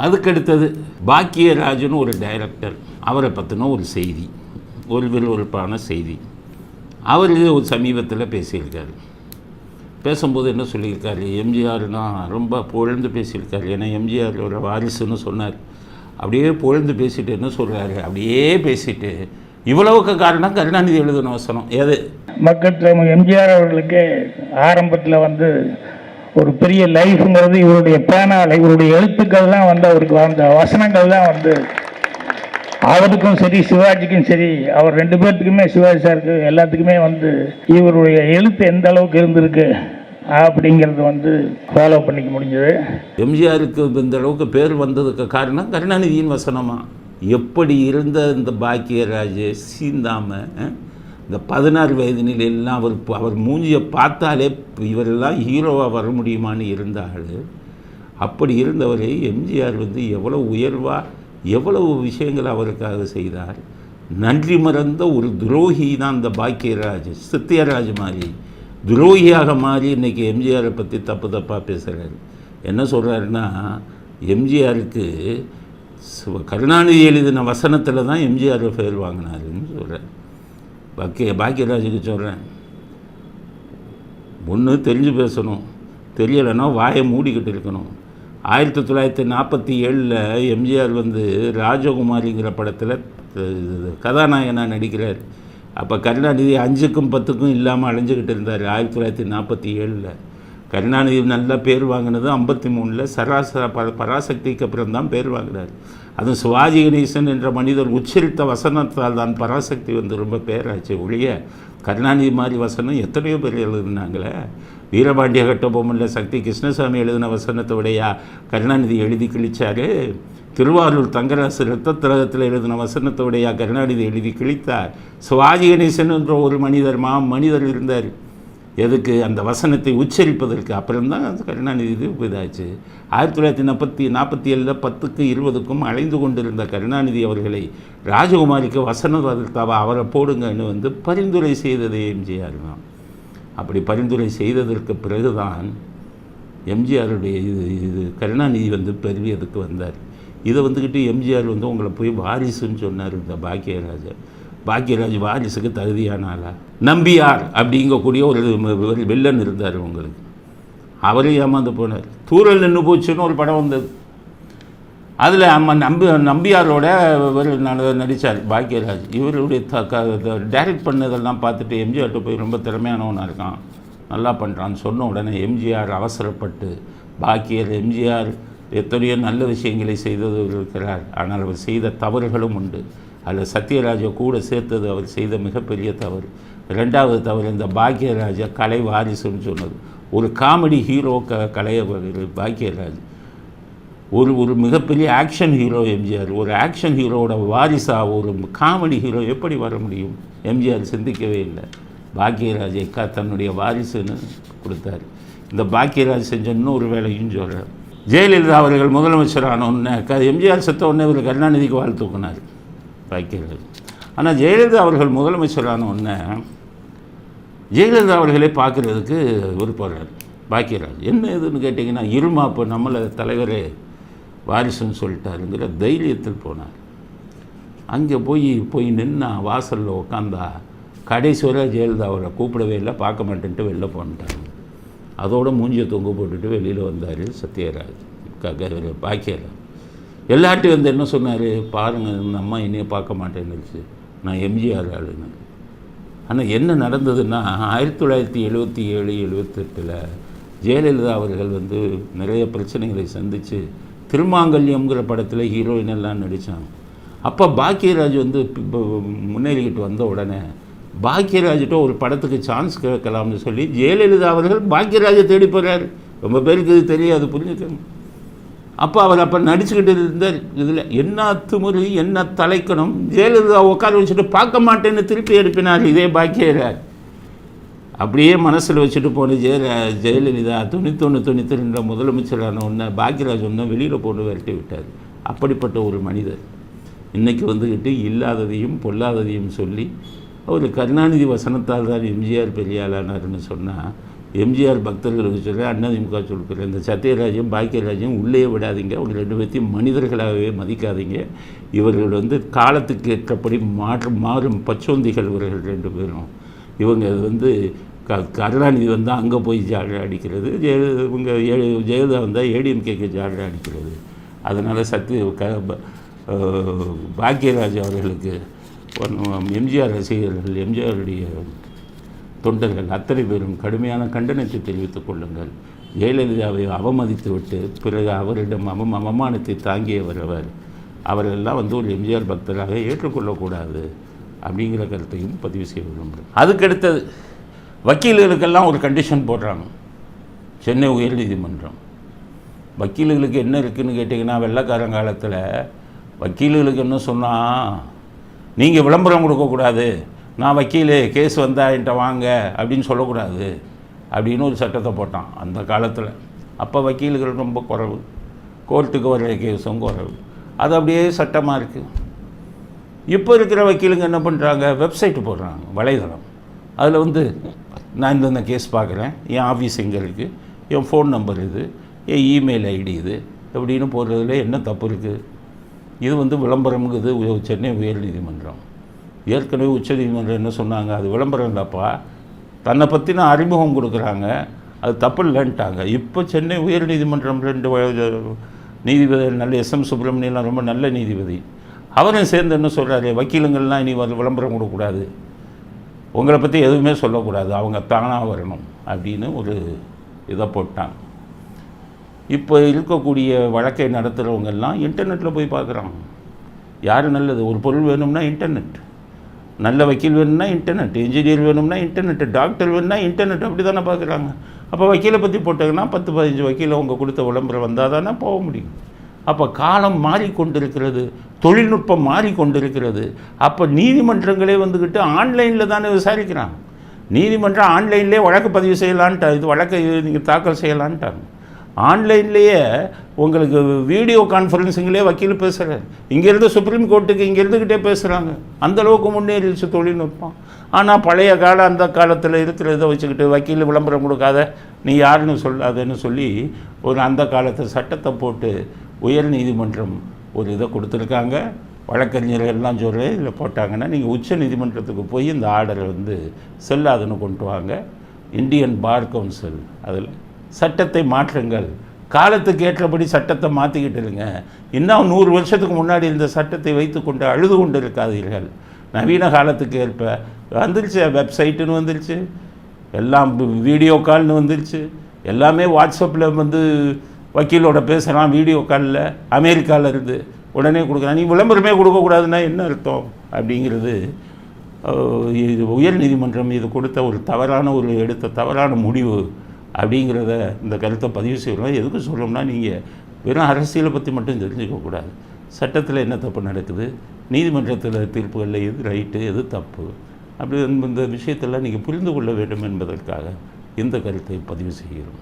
அதுக்கடுத்தது பாக்கியராஜன் ஒரு டைரக்டர். அவரை பற்றின ஒரு செய்தி ஒரு விறுவிறுப்பான செய்தி. அவர் இது ஒரு சமீபத்தில் பேசியிருக்காரு. பேசும்போது என்ன சொல்லியிருக்காரு? எம்ஜிஆர்னா ரொம்ப புகழ்ந்து பேசியிருக்காரு. ஏன்னா எம்ஜிஆரோட வாரிசுன்னு சொன்னார். அப்படியே புகழ்ந்து பேசிட்டு என்ன சொல்கிறாரு அப்படியே பேசிட்டு இவ்வளவுக்கு காரணம் கருணாநிதி எழுதின வசனம். எது? மக்கள் எம்ஜிஆர் அவர்களுக்கு ஆரம்பத்தில் வந்து ஒரு பெரிய லைஃப்ங்கிறது இவருடைய பேனால் இவருடைய எழுத்துக்கள் தான் வந்து அவருக்கு வந்த வசனங்கள் தான் வந்து அவருக்கும் சரி சிவாஜிக்கும் சரி அவர் ரெண்டு பேர்த்துக்குமே சிவாஜி சாருக்கு எல்லாத்துக்குமே வந்து இவருடைய எழுத்து எந்த அளவுக்கு இருந்திருக்கு அப்படிங்கிறது வந்து ஃபாலோ பண்ணிக்க முடிஞ்சது. எம்ஜிஆருக்கு இந்த அளவுக்கு பேர் வந்ததுக்கு காரணம் கருணாநிதியின் வசனமா? எப்படி இருந்த இந்த பாக்கியராஜ் சீந்தாம இந்த பதினாறு வயதினில் எல்லாம் அவர் அவர் மூஞ்சியை பார்த்தாலே இவரெல்லாம் ஹீரோவாக வர முடியுமான்னு இருந்த அப்படி இருந்தவரை எம்ஜிஆர் வந்து எவ்வளோ உயர்வாக எவ்வளவு விஷயங்கள் அவருக்காக செய்தார். நன்றி மறந்த ஒரு துரோகி தான் இந்த பாக்கியராஜ் சத்யராஜ் மாதிரி. துரோகியாக மாறி இன்றைக்கி எம்ஜிஆரை பற்றி தப்பு தப்பாக பேசுகிறாரு என்ன சொல்கிறாருன்னா எம்ஜிஆருக்கு கருணாநிதி எழுதின வசனத்தில் தான் எம்ஜிஆர் பேர் வாங்கினார். பாக்கிய பாக்கியராஜுக்கு சொல்கிறேன் ஒன்று தெரிஞ்சு பேசணும். தெரியலைன்னா வாயை மூடிக்கிட்டு இருக்கணும். ஆயிரத்தி தொள்ளாயிரத்தி நாற்பத்தி ஏழில் எம்ஜிஆர் வந்து ராஜகுமாரிங்கிற படத்தில் கதாநாயகனாக நடிக்கிறார். அப்போ கருணாநிதி அஞ்சுக்கும் பத்துக்கும் இல்லாமல் அலைஞ்சிக்கிட்டு இருந்தார் ஆயிரத்தி தொள்ளாயிரத்தி நாற்பத்தி ஏழில். கருணாநிதி நல்லா பேர் வாங்கினது ஐம்பத்தி மூணில் சராசரா ப பராசக்திக்கு அப்புறம் தான் பேர் வாங்கினார் அதுவும் சிவாஜி கணேசன் என்ற மனிதர் உச்சரித்த வசனத்தால் தான் பராசக்தி வந்து ரொம்ப பேராச்சு. ஒழிய கருணாநிதி மாதிரி வசனம் எத்தனையோ பேர் எழுதுனாங்களே. வீரபாண்டிய கட்டபொம்மன்ல சக்தி கிருஷ்ணசாமி எழுதின வசனத்தை விடையா கருணாநிதி எழுதி கிழிச்சாரு. திருவாரூர் தங்கராசு ரத்த திலகத்தில் எழுதின வசனத்தை விடையா கருணாநிதி எழுதி கிழித்தார். சிவாஜி கணேசன் என்ற ஒரு மனிதர் மா மனிதர் இருந்தார். எதுக்கு அந்த வசனத்தை உச்சரிப்பதற்கு அப்புறம்தான் அந்த கருணாநிதி இது இதாச்சு ஆயிரத்தி தொள்ளாயிரத்தி நாற்பத்தி நாற்பத்தி ஏழில் பத்துக்கு இருபதுக்கும் அலைந்து கொண்டிருந்த கருணாநிதி அவர்களை ராஜகுமாரிக்கு வசனம் அவரை போடுங்கன்னு வந்து பரிந்துரை செய்தது எம்ஜிஆர் தான். அப்படி பரிந்துரை செய்ததற்கு பிறகுதான் எம்ஜிஆருடைய இது இது கருணாநிதி வந்து பெருவியதுக்கு வந்தார். இதை வந்துக்கிட்டு எம்ஜிஆர் வந்து உங்களை போய் வாரிசுன்னு சொன்னார் இந்த பாக்கியராஜர். பாக்கியராஜ் வாரிசுக்கு தகுதியான ஆளா? நம்பியார் அப்படிங்கக்கூடிய ஒரு வில்லன் இருந்தார் உங்களுக்கு. அவரே ஏமாந்து போனார். தூரல் நின்று போச்சுன்னு ஒரு படம் வந்தது. அதில் அம்மா நம்பி நம்பியாரோட இவர் நடித்தார் பாக்கியராஜ் இவருடைய த க டைரக்ட் பண்ணதெல்லாம் பார்த்துட்டு எம்ஜிஆர்கிட்ட போய் ரொம்ப திறமையானவனாக இருக்கான். நல்லா பண்ணுறான்னு சொன்ன உடனே எம்ஜிஆர் அவசரப்பட்டு பாக்கியர் எம்ஜிஆர் எத்தனையோ நல்ல விஷயங்களை செய்தது இருக்கிறார். ஆனால் அவர் செய்த தவறுகளும் உண்டு. அதில் சத்யராஜை கூட சேர்த்தது அவர் செய்த மிகப்பெரிய தவறு. ரெண்டாவது தவறு இந்த பாக்கியராஜா கலை வாரிசுன்னு சொன்னது. ஒரு காமெடி ஹீரோ க கலையவர் பாக்கியராஜ் ஒரு ஒரு மிகப்பெரிய ஆக்ஷன் ஹீரோ எம்ஜிஆர். ஒரு ஆக்ஷன் ஹீரோவோட வாரிசா ஒரு காமெடி ஹீரோ எப்படி வர முடியும்? எம்ஜிஆர் சிந்திக்கவே இல்லை. பாக்கியராஜை க தன்னுடைய வாரிசுன்னு கொடுத்தாரு. இந்த பாக்கியராஜ் செஞ்ச இன்னொரு வேலையும் சொல்கிறார் ஜெயலலிதா அவர்கள் முதலமைச்சரான உடனே க எம்ஜிஆர் செத்த உடனே இவர் கருணாநிதிக்கு வாழ் தூக்குனார் பாக்கியராஜ் ஆனால் ஜெயலலிதா அவர்கள் முதலமைச்சரான உடனே ஜெயலலிதா அவர்களே பார்க்குறதுக்கு விருப்பறார். பாக்கியராஜ் என்ன இதுன்னு கேட்டிங்கன்னா இருமா இப்போ நம்மளை தலைவரே வாரிசுன்னு சொல்லிட்டாருங்கிற தைரியத்தில் போனார். அங்கே போய் போய் நின்னா வாசலில் உட்காந்தா கடைசி வரை ஜெயலலிதா அவரை கூப்பிடவே இல்லை பார்க்க மாட்டேன்ட்டு வெளில போன்ட்டாங்க அதோட மூஞ்சியை தொங்க போட்டுட்டு வெளியில் வந்தார் சத்யராஜ். க- பாக்கியராஜ் எல்லார்ட்டையும் வந்து என்ன சொன்னார்? பாருங்கள் இந்த அம்மா என்னைய பார்க்க மாட்டேன்னுச்சு. நான் எம்ஜிஆர் ஆளுன்னு. ஆனால் என்ன நடந்ததுன்னா ஆயிரத்தி தொள்ளாயிரத்தி எழுபத்தி ஏழு எழுபத்தெட்டில் ஜெயலலிதா அவர்கள் வந்து நிறைய பிரச்சனைகளை சந்தித்து திருமாங்கல்யம்ங்கிற படத்தில் ஹீரோயின் எல்லாம் நடித்தாங்க அப்போ பாக்கியராஜ் வந்து இப்போ முன்னேறிக்கிட்டு வந்த உடனே பாக்கியராஜ்கிட்ட ஒரு படத்துக்கு சான்ஸ் கேட்கலாம்னு சொல்லி ஜெயலலிதா அவர்கள் பாக்கியராஜை தேடி போகிறார் ரொம்ப பேருக்கு இது தெரியாது புரிஞ்சுக்கணும். அப்போ அவர் அப்போ நடிச்சுக்கிட்டு இருந்தார் இதில் என்ன திமிரு என்ன தலைக்கணும்? ஜெயலலிதா உட்கார வச்சுட்டு பார்க்க மாட்டேன்னு திருப்பி எடுப்பினார் இதே பாக்கியரார் அப்படியே மனசில் வச்சுட்டு போன ஜெய ஜெயலலிதா தொண்ணூத்தொன்று தொண்ணூற்றி ரெண்டில் முதலமைச்சரான ஒன்று பாக்கியராஜ் ஒன்று வெளியில் போட்டு விரட்டி விட்டார். அப்படிப்பட்ட ஒரு மனிதர். இன்றைக்கி வந்துக்கிட்டு இல்லாததையும் பொல்லாததையும் சொல்லி அவர் கருணாநிதி வசனத்தால் தான் எம்ஜிஆர் பெரியாளானார்னு சொன்னால் எம்ஜிஆர் பக்தர்களுக்கு சொல்கிறேன் அண்ணாதிமுக சொல்கிறேன் இந்த சத்யராஜும் பாக்கியராஜும் உள்ளே விடாதீங்க. அவங்க ரெண்டு பேர்த்தையும் மனிதர்களாகவே மதிக்காதீங்க. இவர்கள் வந்து காலத்துக்கு ஏற்றபடி மாற்று மாறும் பச்சோந்திகள் இவர்கள் ரெண்டு பேரும். இவங்க வந்து க கருணாநிதி வந்தால் அங்கே போய் ஜாலியாக அடிக்கிறது. ஜெய இவங்க ஏ ஜெயலலிதா வந்தால் ஏடிஎம்கேக்கு ஜாலியாக அடிக்கிறது. அதனால் சத்ய க ப- பாக்கியராஜ் அவர்களுக்கு எம்ஜிஆர் ரசிகர்கள் எம்ஜிஆருடைய தொண்டர்கள் அத்தனை பேரும் கடுமையான கண்டனத்தை தெரிவித்துக் கொள்ளுங்கள். ஜெயலலிதாவை அவமதித்துவிட்டு பிறகு அவரிடம் அவம் அவமானத்தை தாங்கியவர் அவர். அவரெல்லாம் வந்து ஒரு எம்ஜிஆர் பக்தராக ஏற்றுக்கொள்ளக்கூடாது அப்படிங்கிற கருத்தையும் பதிவு செய்ய விரும்புகிறேன். அதுக்கடுத்தது வக்கீல்களுக்கெல்லாம் ஒரு கண்டிஷன் போடுறாங்க. சென்னை உயர்நீதிமன்றம். வக்கீல்களுக்கு என்ன இருக்குதுன்னு கேட்டிங்கன்னா வெள்ளைக்காரன் காலத்தில் வக்கீல்களுக்கு என்ன சொன்னால் நீங்கள் விளம்பரம் கொடுக்கக்கூடாது. நான் வக்கீல் கேஸ் வந்தா என்கிட்ட வாங்க அப்படின்னு சொல்லக்கூடாது அப்படின்னு ஒரு சட்டத்தை போட்டான் அந்த காலத்தில். அப்போ வக்கீல்கள் ரொம்ப குறவு. கோர்ட்டுக்கு வர்ற கேஸும் குறைவு. அது அப்படியே சட்டமாக இருக்குது இப்போ இருக்கிற வக்கீலுங்க என்ன பண்ணுறாங்க வெப்சைட் போடுறாங்க வலைதளம். அதில் வந்து நான் இந்தந்த கேஸ் பார்க்குறேன் என் ஆஃபீஸ் எங்கே இருக்குது என் ஃபோன் நம்பர் இது. என் இமெயில் ஐடி இது. அப்படின்னு போடுறதுல என்ன தப்பு இருக்குது இது வந்து விளம்பரம்ங்குது சென்னை உயர்நீதிமன்றம். ஏற்கனவே உச்சநீதிமன்றம் என்ன சொன்னாங்க? அது விளம்பரம் இல்லைப்பா. தன்னை பற்றின அறிமுகம் கொடுக்குறாங்க. அது தப்பு இல்லைன்ட்டாங்க. இப்போ சென்னை உயர்நீதிமன்றம் ரெண்டு நீதிபதி நல்ல எஸ். எம். சுப்பிரமணியெல்லாம் ரொம்ப நல்ல நீதிபதி. அவரும் சேர்ந்து என்ன சொல்கிறாரு வக்கீலுங்கள்லாம் இனி வந்து விளம்பரம் கொடுக்கக்கூடாது. உங்களை பற்றி எதுவுமே சொல்லக்கூடாது. அவங்க தானாக வரணும் அப்படின்னு ஒரு இதை போட்டாங்க. இப்போ இருக்கக்கூடிய வழக்கை நடத்துகிறவங்கெல்லாம் இன்டர்நெட்டில் போய் பார்க்குறாங்க. யார் நல்லது? ஒரு பொருள் வேணும்னா இன்டர்நெட். நல்ல வக்கீல் வேணும்னா இன்டர்நெட் இன்ஜினியர் வேணும்னா இன்டர்நெட் டாக்டர் வேணும்னா இன்டர்நெட் அப்படி தானே பார்க்குறாங்க. அப்போ வக்கீலை பற்றி போட்டாங்கன்னா பத்து பதினஞ்சு வக்கீலை அவங்க கொடுத்த விளம்பரம் வந்தால் தானே போக முடியும். அப்போ காலம் மாறிக்கொண்டிருக்கிறது தொழில்நுட்பம் மாறிக்கொண்டிருக்கிறது. அப்போ நீதிமன்றங்களே வந்துக்கிட்டு ஆன்லைனில் தானே விசாரிக்கிறாங்க. நீதிமன்றம் ஆன்லைன்லேயே வழக்கு பதிவு செய்யலான்ட்டா இது வழக்கை நீங்கள் தாக்கல் செய்யலான்ட்டாங்க. ஆன்லைன்லேயே உங்களுக்கு வீடியோ கான்ஃபரன்சிங்லேயே வக்கீல் பேசுகிறார் இங்கேருந்து சுப்ரீம் கோர்ட்டுக்கு இங்கே இருந்துக்கிட்டே பேசுகிறாங்க அந்தளவுக்கு முன்னேறிச்சு தொழில்நுட்பம். ஆனால் பழைய காலம் அந்த காலத்தில் இருக்கிற இதை வச்சுக்கிட்டு வக்கீல் விளம்பரம் கொடுக்காத நீ யாருன்னு சொல்லாதன்னு சொல்லி ஒரு அந்த காலத்து சட்டத்தை போட்டு உயர் நீதிமன்றம் ஒரு இதை கொடுத்துருக்காங்க. வழக்கறிஞர்கள் எல்லாம் சொல்கிற இதில் போட்டாங்கன்னா நீங்கள் உச்ச நீதிமன்றத்துக்கு போய் இந்த ஆர்டரை வந்து செல்லாதுன்னு கொண்டு வாங்க. இந்தியன் பார் கவுன்சில் அதில் சட்டத்தை மாற்றுங்கள். காலத்துக்கு ஏற்றபடி சட்டத்தை மாற்றிக்கிட்டு இருங்க. இன்னும் நூறு வருஷத்துக்கு முன்னாடி இந்த சட்டத்தை வைத்து கொண்டு அழுது கொண்டு இருக்காதீர்கள் நவீன காலத்துக்கு ஏற்ப வந்துருச்சு வெப்சைட்டுன்னு வந்துருச்சு. எல்லாம் வீடியோ கால்னு வந்துருச்சு. எல்லாமே வாட்ஸ்அப்பில் வந்து வக்கீலோட பேசலாம் வீடியோ காலில். அமெரிக்காவில் இருந்து உடனே கொடுக்குறான். நீ விளம்பரமே கொடுக்கக்கூடாதுன்னா என்ன அர்த்தம்? அப்படிங்கிறது இது உயர் நீதிமன்றம் இது கொடுத்த ஒரு தவறான ஒரு எடுத்த தவறான முடிவு. அப்படிங்கிறத இந்த கருத்தை பதிவு செய்யணும் எதுக்கு சொல்லணும்னா நீங்கள் வெறும் அரசியலை பற்றி மட்டும் தெரிஞ்சுக்கக்கூடாது சட்டத்தில் என்ன தப்பு நடக்குது? நீதிமன்றத்தில் தீர்ப்புகளில் எது ரைட்டு எது தப்பு? அப்படி இந்த விஷயத்தெல்லாம் நீங்கள் புரிந்து கொள்ள வேண்டும் என்பதற்காக இந்த கருத்தை பதிவு செய்கிறோம்.